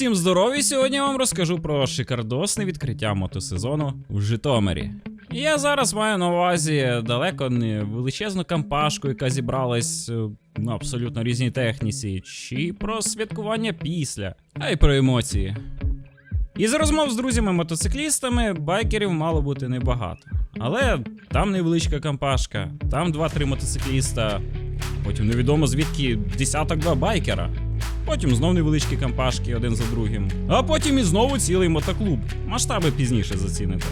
всім здорові! Сьогодні я вам розкажу про шикардосне відкриття мотосезону в Житомирі. І Я зараз маю на увазі далеко не величезну кампашку, яка зібралась е, на абсолютно різній техніці, чи про святкування після, а й про емоції. Із розмов з друзями-мотоциклістами байкерів мало бути небагато. Але там невеличка кампашка, там 2-3 мотоцикліста, потім невідомо звідки десяток два байкера. Потім знов невеличкі кампашки один за другим. А потім і знову цілий мотоклуб. Масштаби пізніше заціните.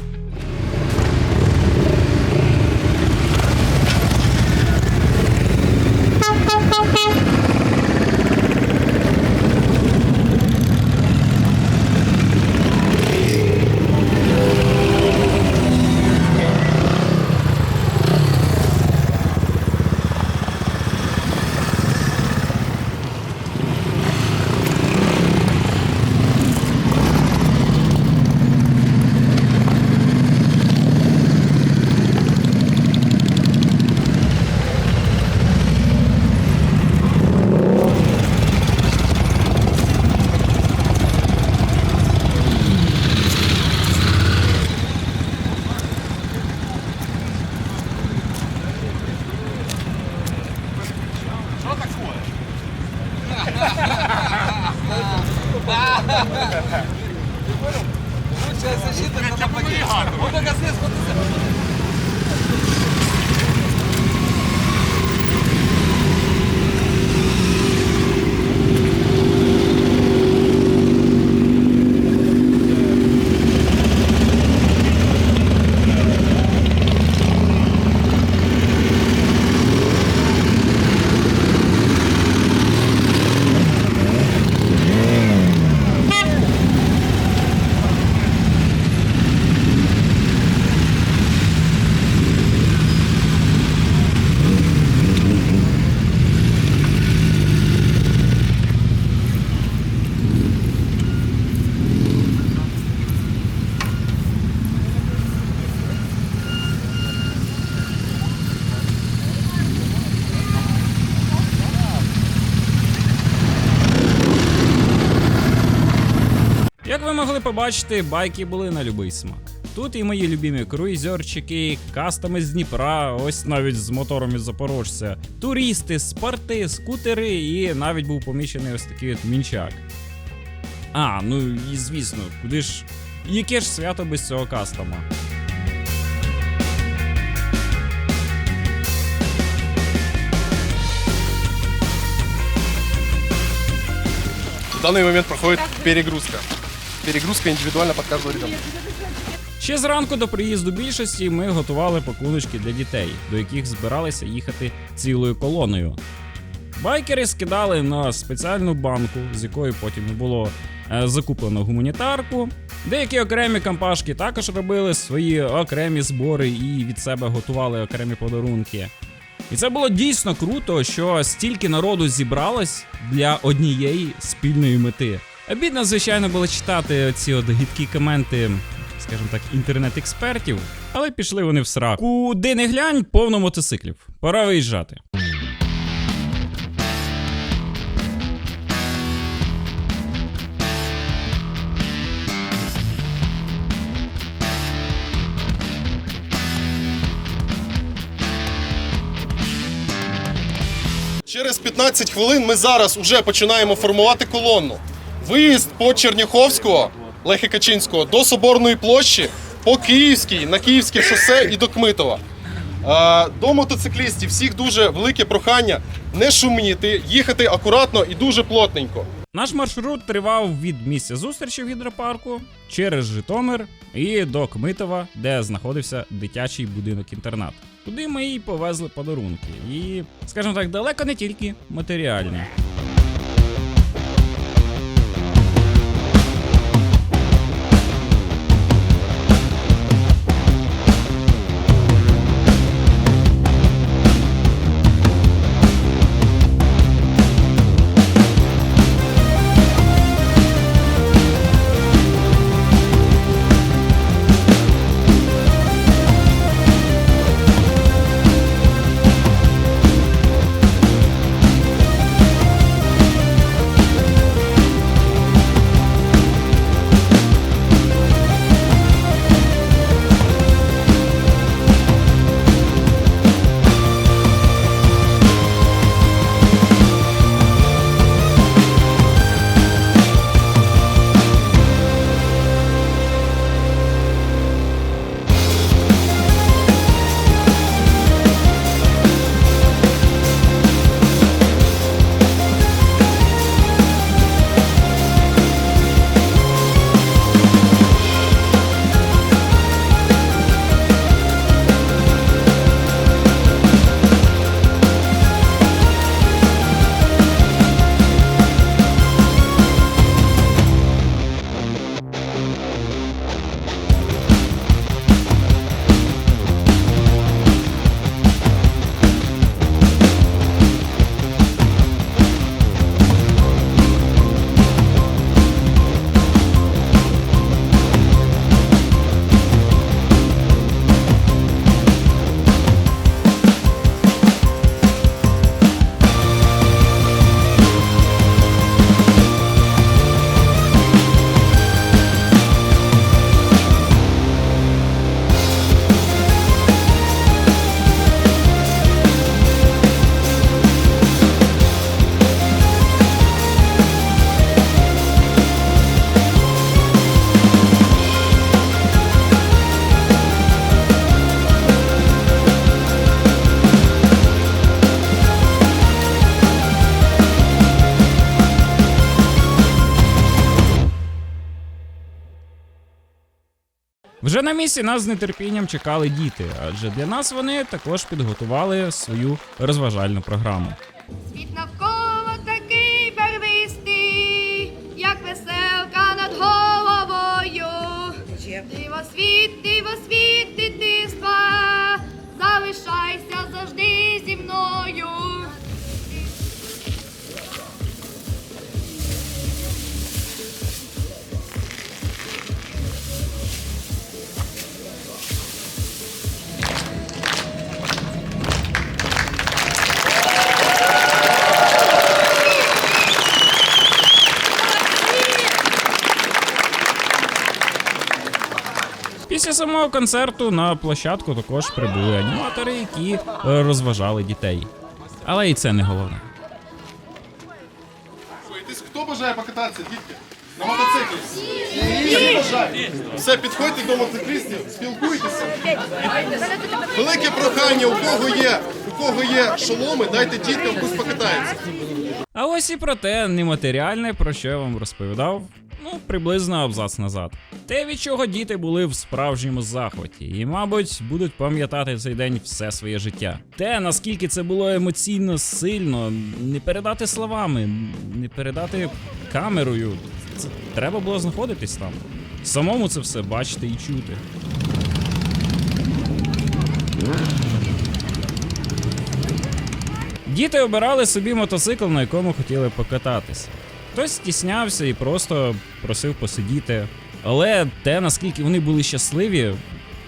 Лучшая защита на нападение. Вот только здесь вот Як ви могли побачити, байки були на любий смак. Тут і мої любімі круїзерчики, кастоми з Дніпра, ось навіть з мотором із Запорожця, туристи, спорти, скутери і навіть був помічений ось такий от мінчак. А, ну і звісно, куди ж. Яке ж свято без цього кастома? В данный момент проходит перегрузка. Перегрузка индивидуально под каждого ребенка. Ще зранку до приїзду більшості ми готували пакуночки для дітей, до яких збиралися їхати цілою колоною. Байкери скидали на спеціальну банку, з якої потім було е, закуплено гуманітарку. Деякі окремі кампашки також робили свої окремі збори і від себе готували окремі подарунки. І це було дійсно круто, що стільки народу зібралось для однієї спільної мети. Обідно, звичайно, було читати ці от гидкі коменти, скажімо так, інтернет-експертів, але пішли вони в сраку. Куди не глянь, повно мотоциклів. Пора виїжджати. Через 15 хвилин ми зараз уже починаємо формувати колонну. Виїзд по Черняховського, Лехи Качинського до Соборної площі, по Київській, на Київське шосе і до Кмитова. До мотоциклістів всіх дуже велике прохання не шуміти, їхати акуратно і дуже плотненько. Наш маршрут тривав від місця зустрічі в гідропарку через Житомир і до Кмитова, де знаходився дитячий будинок-інтернат. Туди ми і повезли подарунки. І, скажімо так, далеко не тільки матеріальні. Вже на місці нас з нетерпінням чекали діти, адже для нас вони також підготували свою розважальну програму. Самого концерту на площадку також прибули аніматори, які е, розважали дітей. Але і це не головне. Хто бажає покататися, дітки? На мотоциклі? Бажають. Все, підходьте до мотоциклістів, спілкуйтеся. Велике прохання, у кого є, у кого є шоломи, дайте діткам, пусть покатаються. А ось і про те нематеріальне, про що я вам розповідав, ну, приблизно абзац назад. Те, від чого діти були в справжньому захваті, і, мабуть, будуть пам'ятати цей день все своє життя. Те, наскільки це було емоційно сильно, не передати словами, не передати камерою. Це треба було знаходитись там. Самому це все бачити і чути. Діти обирали собі мотоцикл, на якому хотіли покататися. Хтось стіснявся і просто просив посидіти. Але те, наскільки вони були щасливі,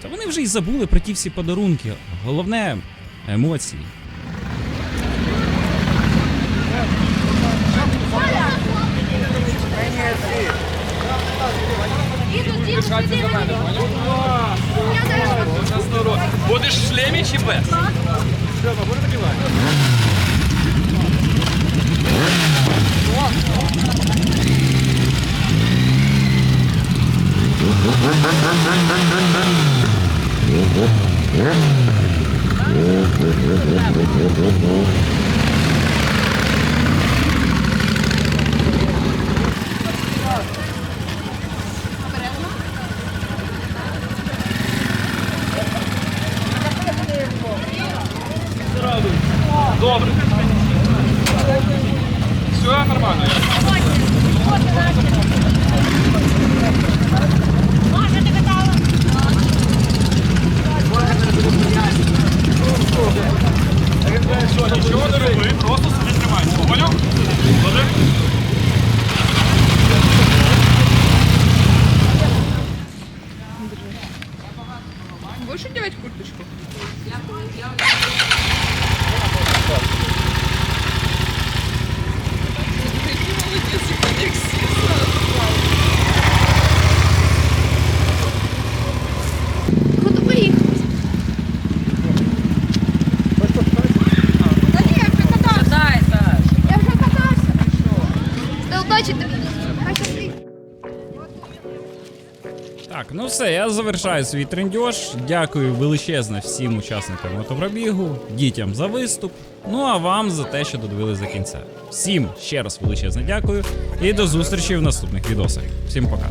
та вони вже й забули про ті всі подарунки. Головне емоції. Будеш в шлемі чи без? Добре. Все нормально. Все, нічого не роби, просто собі тримайся. Поняв? Добре? Будешь одевать курточку? Куди поїхали? Та ні, я вже катався. Я вже катався. Та удачі тобі. Хай щастить. Так, ну все, я завершаю свій трендьош. Дякую величезно всім учасникам мотопробігу, дітям за виступ. Ну а вам за те, що додивились до кінця. Всім ще раз величезне дякую і до зустрічі в наступних відосах. Всім пока.